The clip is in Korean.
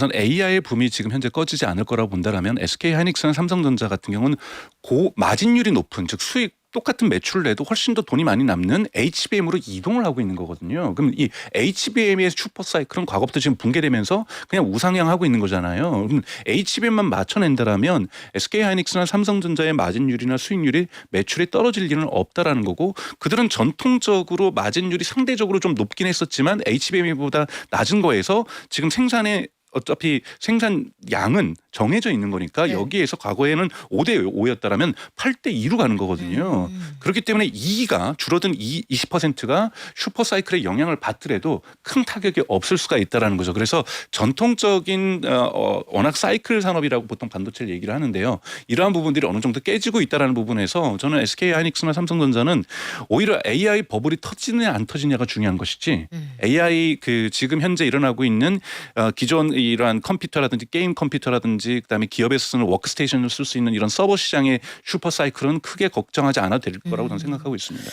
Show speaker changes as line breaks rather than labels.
우선 AI 붐이 지금 현재 꺼지지 않을 거라고 본다라면 SK 하이닉스나 삼성전자 같은 경우는 고 마진율이 높은 즉 수익 똑같은 매출을 내도 훨씬 더 돈이 많이 남는 HBM으로 이동을 하고 있는 거거든요. 그럼 이 HBM의 슈퍼 사이클은 과거부터 지금 붕괴되면서 그냥 우상향하고 있는 거잖아요. 그럼 HBM만 맞춰낸다라면 SK 하이닉스나 삼성전자의 마진율이나 수익률이 매출이 떨어질 일은 없다라는 거고 그들은 전통적으로 마진율이 상대적으로 좀 높긴 했었지만 HBM보다 낮은 거에서 지금 생산에 어차피 생산 양은 정해져 있는 거니까
네.
여기에서 과거에는 5대 5였다라면 8대 2로 가는 거거든요.
음.
그렇기 때문에 2가 줄어든 2, 20%가 슈퍼 사이클의 영향을 받더라도 큰 타격이 없을 수가 있다라는 거죠. 그래서 전통적인 어, 어, 워낙 사이클 산업이라고 보통 반도체를 얘기를 하는데요. 이러한 부분들이 어느 정도 깨지고 있다라는 부분에서 저는 SK 하이닉스나 삼성전자는 오히려 AI 버블이 터지느냐 안 터지냐가 중요한 것이지
음.
AI 그 지금 현재 일어나고 있는 어, 기존 이러한 컴퓨터라든지 게임 컴퓨터라든지 그다음에 기업에서 쓰는 워크스테이션을 쓸 수 있는 이런 서버 시장의 슈퍼 사이클은 크게 걱정하지 않아도 될 거라고 저는
음.
생각하고 있습니다.